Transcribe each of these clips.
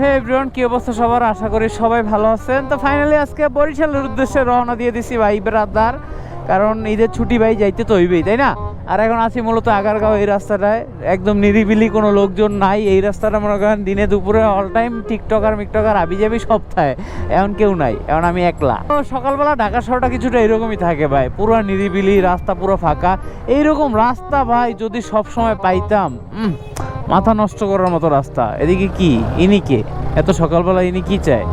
হে everyone কি অবস্থা সবার? আশা করি সবাই ভালো আছেন। তো ফাইনালি আজকে বরিশালের উদ্দেশ্যে রওনা দিয়ে দিছি ভাই বেরাদার। কারণ ঈদের ছুটি ভাই যাইতে তো হইবেই তাই না? আর এখন আছি মূলত আগারগাঁও এই রাস্তাটায়। একদম নিরিবিলি কোনো লোকজন নাই এই রাস্তাটা মনে করেন দিনে দুপুরে অল টাইম টিকটকার মিকটকার আবি যাবি সপ্তাহে। এখন কেউ নাই এখন আমি একলা। সকালবেলা ঢাকা শহরটা কিছুটা এরকমই থাকে ভাই। পুরো নিরিবিলি রাস্তা পুরো ফাঁকা। এইরকম রাস্তা ভাই যদি সব সময় পাইতাম উম, মাথা নষ্ট করার মতো রাস্তা। এদিকে কি? ইনি কে? এত সকালবেলা ইনি কি চায়?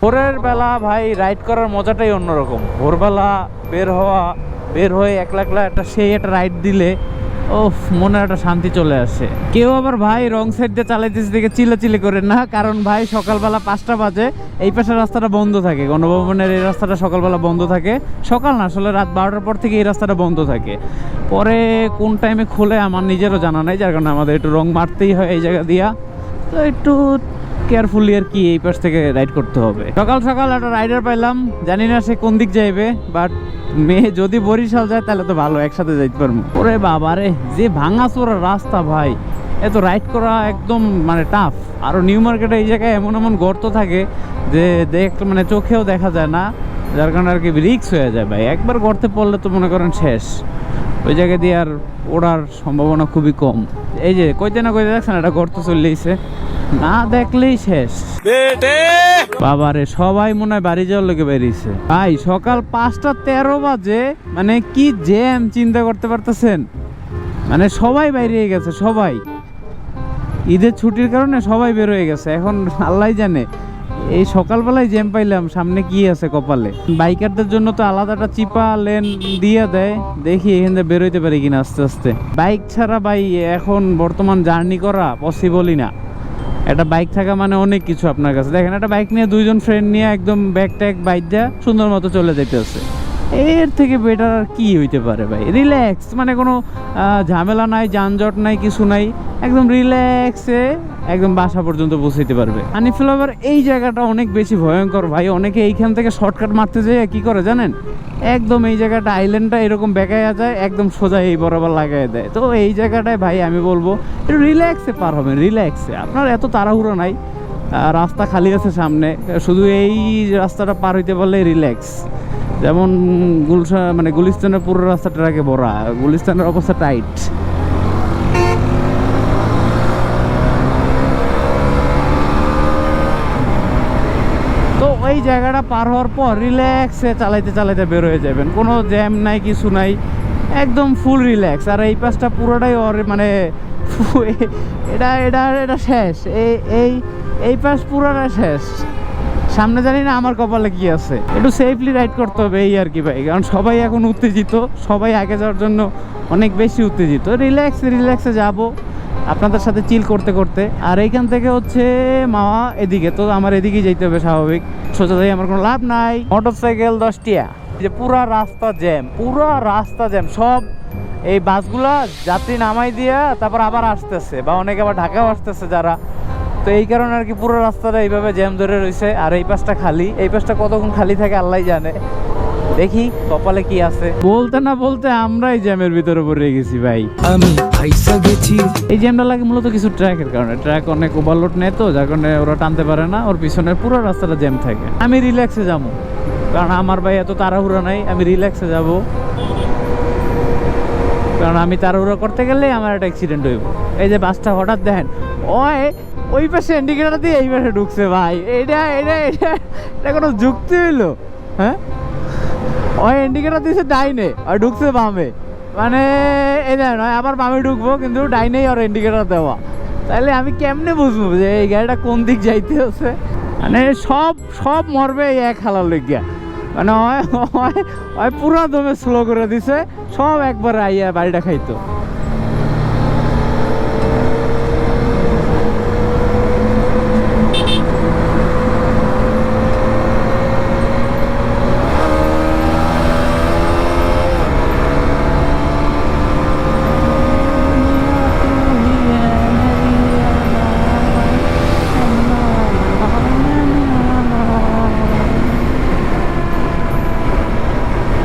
ভোরের বেলা ভাই রাইড করার মজাটাই অন্যরকম। ভোরবেলা বের হওয়া, বের হয়ে একলা একলা একটা সেই একটা রাইড দিলে ও মনে একটা শান্তি চলে আসে। কেউ আবার ভাই রং সাইড দিয়ে চালাইতেছে দেখে চিল্লাচিল্লি করে না, কারণ ভাই সকালবেলা পাঁচটা বাজে, এই পাশের রাস্তাটা বন্ধ থাকে। গণভবনের এই রাস্তাটা সকালবেলা বন্ধ থাকে। সকাল না, আসলে রাত বারোটার পর থেকে এই রাস্তাটা বন্ধ থাকে। পরে কোন টাইমে খোলে আমার নিজেরও জানা নাই, যার কারণে আমাদের একটু রং মারতেই হয় এই জায়গা দিয়া। তো একটু কেয়ারফুলি আর কি এই পাশ থেকে রাইড করতে হবে। সকাল সকাল একটা রাইডার পাইলাম, জানি না সে কোন দিক যাইবে বাট মেয়ে যদি বরিশাল যায়, তাহলে তো ভালো, একসাথে যাইতে পারব। ওরে বাবারে যে ভাঙাচোরা রাস্তা ভাই এত রাইড করা একদম মানে টাফ আরও নিউ মার্কেটে এই জায়গায় এমন এমন গর্ত থাকে যে দেখ মানে চোখেও দেখা যায় না, যার কারণে আর কি রিক্স হয়ে যায় ভাই। একবার গর্তে পড়লে তো মনে করেন শেষ। ওই জায়গা দিয়ে আর ওড়ার সম্ভাবনা খুবই কম। এই যে, কইতে না কইতে দেখছেন একটা গর্ত চললেইছে না দেখলেই শেষ। বাবারে, সবাই মনে হয় বাড়ি যাওয়ার লোকে বেরিয়েছে। ভাই, সকাল পাঁচটা তেরো বাজে মানে কি জ্যাম, চিন্তা করতে পারতেছেন? মানে সবাই বাইরে গেছে, সবাই। ঈদের ছুটির কারণে সবাই বের হয়ে গেছে, এখন আল্লাহ জানে। এই সকালবেলায় জ্যাম পাইলাম, সামনে কি আছে কপালে? বাইকারদের জন্য তো আলাদা একটা চিপা লেন দিয়ে দেয়, দেখি এখান থেকে বেরোইতে পারি কিনা আস্তে আস্তে। বাইক ছাড়া ভাই, এখন বর্তমান জার্নি করা পসিবলই না। একটা বাইক থাকা মানে অনেক কিছু আপনার কাছে। দেখেন একটা বাইক নিয়ে দুইজন ফ্রেন্ড নিয়ে একদম ব্যাগ ট্যাগ বাইক দেওয়া সুন্দর মতো চলে যেতেছে এর থেকে বেটার আর কী হইতে পারে ভাই? রিল্যাক্স মানে কোনো ঝামেলা নাই, যানজট নাই, কিছু নাই, একদম রিল্যাক্সে একদম বাসা পর্যন্ত পৌঁছাইতে পারবে। হানি ফ্লাইওভার এই জায়গাটা অনেক বেশি ভয়ঙ্কর ভাই, অনেকে এইখান থেকে শর্টকাট মারতে যেয়ে কি করে জানেন? একদম এই জায়গাটা আইল্যান্ডটা এরকম বেঁকাইয়া যায়, একদম সোজা এই বরাবর লাগাই দেয়। তো এই জায়গাটায় ভাই আমি বলব, একটু রিল্যাক্সে পার হবেন রিল্যাক্সে আপনার এত তাড়াহুড়ো নাই রাস্তা খালি আছে সামনে, শুধু এই রাস্তাটা পার হইতে পারলে রিল্যাক্স যেমন গুলশা মানে গুলিস্তানের পুরো রাস্তাটা আগে ভরা গুলিস্তানের অবস্থা টাইট তো ওই জায়গাটা পার হওয়ার পর রিল্যাক্সে চালাইতে চালাইতে বের হয়ে যাবেন। কোনো জ্যাম নাই, কিছু নাই, একদম ফুল রিল্যাক্স আর এই পাশটা পুরোটাই ওর মানে এটা এটা এটা শেষ। এই এই এই পাশ পুরোটা শেষ। সামনে জানি না আমার কপালে কি আছে। একটু সেফলি রাইড করতে হবে এই আর কি ভাই। কারণ সবাই এখন উত্তেজিত সবাই আগে যাওয়ার জন্য অনেক বেশি উত্তেজিত। রিল্যাক্স রিল্যাক্সে যাব আপনাদের সাথে চিল করতে করতে। আর এইখান থেকে হচ্ছে মাওয়া এদিকে তো আমার এদিকেই যেতে হবে স্বাভাবিক। সোজা যাই আমার কোনো লাভ নাই। মোটর সাইকেল দশটিয়া যে পুরা রাস্তা জ্যাম পুরা রাস্তা জ্যাম সব এই বাসগুলা যাত্রী নামাই দিয়া তারপর আবার আসতেছে। বা অনেকে আবার ঢাকাও আসতেছে যারা তো এই কারণে আর কি পুরো রাস্তাটা এইভাবে জ্যাম ধরে রয়েছে। আর এই পাশটা খালি। এই পাশটা কতক্ষণ খালি থাকে আল্লাহ জানে। দেখি কপালে কি আছে। বলতে না বলতে আমরাই জ্যামের ভিতরে পড়ে গেছি ভাই। আমি ফাইসা গেছি। এই জ্যামটা লাগে মূলত কিছু ট্র্যাকের কারণে। ট্র্যাক অনেক ওভারলোড নেয় তো যার কারণে ওরা টানতে পারে না। ওর পিছনে পুরো রাস্তাটা জ্যাম থাকে। আমি রিল্যাক্সে যাব। কারণ আমার ভাই এত তাড়াহুড়ো নাই আমি রিল্যাক্সে যাব। কারণ আমি তাড়াহুড়ো করতে গেলে আমার একটা অ্যাক্সিডেন্ট হইব। এই যে বাসটা হঠাৎ দেখেন ওই ওই পাশে ইন্ডিকেটার দিয়ে এই পাশে ঢুকছে ভাই। এটা এটা এটা এটা কোনো যুক্তি হইল? হ্যাঁ? ওই ইন্ডিকেটার দিয়েছে ডাইনে, আর ঢুকছে বামে। মানে এই দেখ নয় আবার বামে ঢুকবো, কিন্তু ডাইনেই আর ইন্ডিকেটার দেওয়া। তাহলে আমি কেমনে বুঝব যে এই গাড়িটা কোন দিক যাইতে হচ্ছে? মানে সব সব মরবে এই এক হালার লইগিয়া মানে হয় পুরা দমে স্লো করে দিছে, সব একবার আইয়া বাড়িটা খাইতো।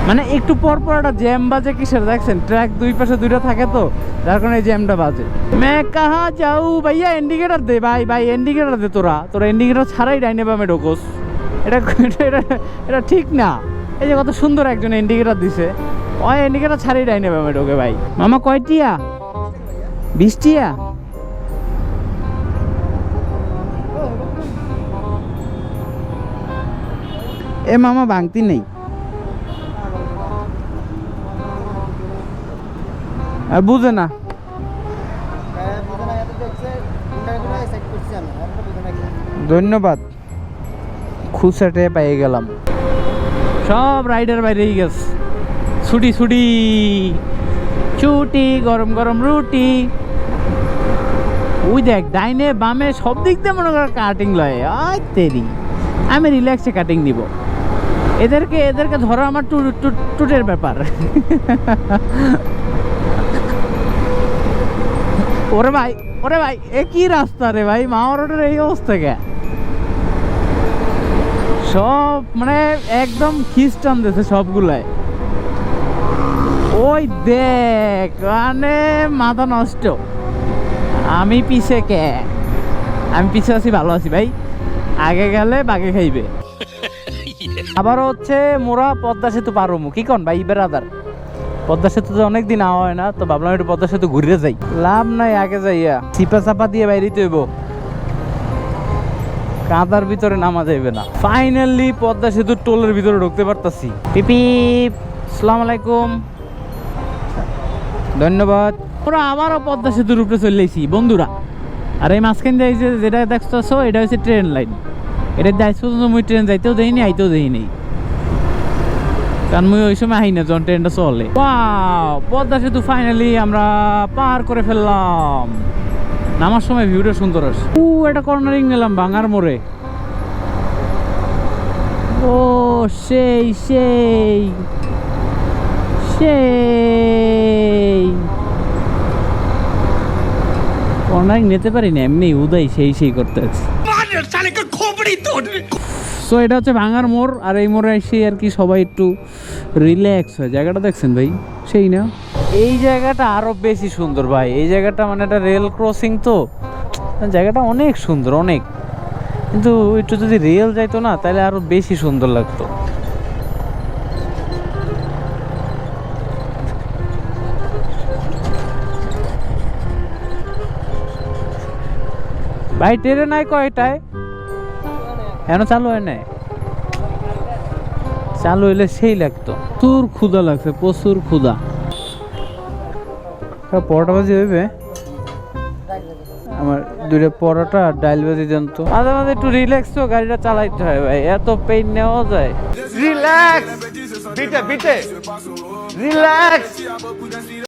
মানে একটু পর পর একটা জ্যাম বাজে কিসের, দেখছেন? ট্র্যাক দুই পাশে দুইটা থাকে তো, যার কারণে এই জ্যামটা বাজে। মে কাহা যাও ভাইয়া ইন্ডিকেটার দে, ভাই ভাই ইন্ডিকেটার দে তোরা। তোরা ইন্ডিকেটার ছাড়াই ডাইনে বামে ঢোকোস। এটা এটা এটা ঠিক না। এই যে কত সুন্দর একজন ইন্ডিকেটার দিছে। ওই ইন্ডিকেটার ছাড়াই ডাইনে বামে ঢোকে ভাই। মামা কয়টিয়া? বিশটিয়া? এ মামা ভাঙতি নেই। আর বুঝে না। ধন্যবাদ। খুচরাটে পেয়ে গেলাম। সব রাইডার বাইরেই গেছে। ছুটি ছুটি। ছুটি, গরম গরম রুটি। ওই দেখ, ডাইনে, বামে, সব দিক দিয়ে মনে কর কাটিং লয়। আমি রিল্যাক্সে কাটিং দিব এদেরকে এদেরকে ধরো আমার টুটের ব্যাপার। ওরে ভাই ওরে ভাই এ কি রাস্তা রে ভাই? মাওয়া রোডের এই অবস্থা কে? সব মানে একদম খ্রিস্টান দেশে সবগুলাই। ওই দেখ মানে মাথা নষ্ট। আমি পিছে কে? আমি পিছে আছি ভালো আছি ভাই। আগে গেলে বাগে খাইবে। আবার হচ্ছে মোরা পদ্মা সেতু পারমু কি কন ভাই বেড়াদার পদ্মা সেতু তো অনেকদিন আওয়া হয় না, তো ভাবলাম একটু পদ্মা সেতু ঘুরে যাই। লাভ নাই আগে যাইয়া চিপা চাপা দিয়ে বাইরে হইব। কাঁদার ভিতরে নামা যাইবে না। ফাইনালি পদ্মা সেতু টোলের ভিতরে ঢুকতে পারতাছি। পিপি সালাম আলাইকুম। ধন্যবাদ। ওরা আবারও পদ্মা সেতুর উপরে চলে বন্ধুরা। আর এই মাঝখান দিয়ে যেটা দেখতেছো, এটা হচ্ছে ট্রেন লাইন এটা দায়িত্ব পর্যন্ত মুই ট্রেন যাইতেও দেইনি, আইতেও দেইনি। কারণ ওই সময় আই না, যখন ট্রেনটা চলে। পদ্মা সেতু ফাইনালি আমরা পার করে ফেললাম। নামার সময় ভিউটা সুন্দর আসে ও একটা কর্নারিং নিলাম ভাঙার মোড়ে। ও, সেই সেই সেই। কর্নারিং নিতে পারি না এমনি উদয় সেই সেই করতে আছে। সো এটা হচ্ছে ভাঙার মোড়, আর এই মোড়ে এসে আর কি সবাই একটু রিল্যাক্স হয়। জায়গাটা দেখছেন ভাই? সেই না? এই জায়গাটা আরও বেশি সুন্দর ভাই। এই জায়গাটা মানে একটা রেল ক্রসিং তো। জায়গাটা অনেক সুন্দর, অনেক। কিন্তু একটু যদি রেল যাইতো না, তাহলে আরও বেশি সুন্দর লাগতো। ভাই, ট্রেনে নাই কয়টায়? কেন চালু হয় নাই? চালু হইলে সেই লাগতো। তোর ক্ষুদা লাগছে প্রচুর ক্ষুদা পরোটা বাজি হইবে আমার দুইটা পরোটা আর ডাইল বাজি দেন তো মাঝে মাঝে একটু রিল্যাক্স তো গাড়িটা চালাইতে হয় ভাই এত পেইন নেওয়া যায়। Relax Bitte, bitte. Relax.